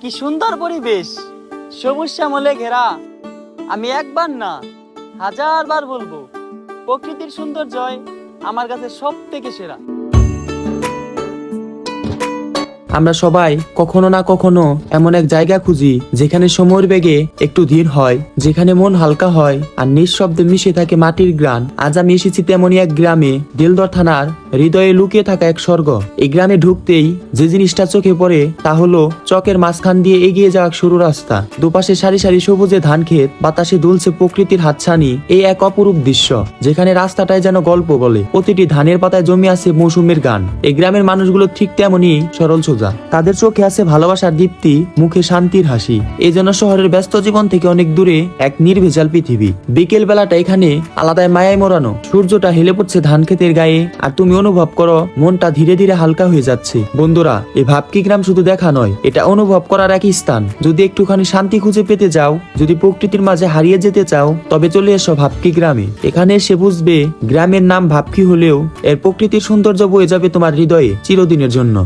কি সুন্দর পরিবেশ। সবুজ শ্যামলে ঘেরা। আমি একবার না, হাজারবার বলব, প্রকৃতির সৌন্দর্য আমার কাছে সব থেকে সেরা। আমরা সবাই কখনো না কখনো এমন এক জায়গা খুঁজি যেখানে সময়ের বেগে একটু ধীর হয়, যেখানে মন হালকা হয় আর নিঃশব্দে মিশে থাকে মাটির গ্রান আজ আমি এসেছি তেমনই এক গ্রামে, দিলদর থানার হৃদয়ে লুকিয়ে থাকা এক স্বর্গ। এই গ্রামে ঢুকতেই যে জিনিসটা চোখে পড়ে তা হলো চকের মাঝখান দিয়ে এগিয়ে যাওয়া সরু রাস্তা। দুপাশে সারি সারি সবুজে ধান ক্ষেত, বাতাসে দুলছে প্রকৃতির হাতছানি। এই এক অপরূপ দৃশ্য, যেখানে রাস্তাটায় যেন গল্প বলে। প্রতিটি ধানের পাতায় জমি আছে মৌসুমের গান। এই গ্রামের মানুষগুলো ঠিক তেমনই সরল সোজা। তাদের চোখে আছে ভালোবাসার দীপ্তি, মুখে শান্তির হাসি। এই জন্য শহরের ব্যস্ত জীবন থেকে অনেক দূরে এক নির্ভেজাল পৃথিবী। বিকেল বেলাটা এখানে আলাদায় মায়ায় মোড়ানো। সূর্যটা হেলে পড়ছে ধান ক্ষেতের গায়ে, আর তুমি অনুভব করো, মনটা ধীরে ধীরে হালকা হয়ে যাচ্ছে। বন্ধুরা এই ভাবকি গ্রাম শুধু দেখা নয়, এটা অনুভব করার একই স্থান। যদি একটুখানি শান্তি খুঁজে পেতে যাও, যদি প্রকৃতির মাঝে হারিয়ে যেতে চাও, তবে চলে এসো ভাবকি গ্রামে। এখানে এসে বুঝবে, গ্রামের নাম ভাবকি হলেও এর প্রকৃতির সৌন্দর্য বয়ে যাবে তোমার হৃদয়ে চিরদিনের জন্য।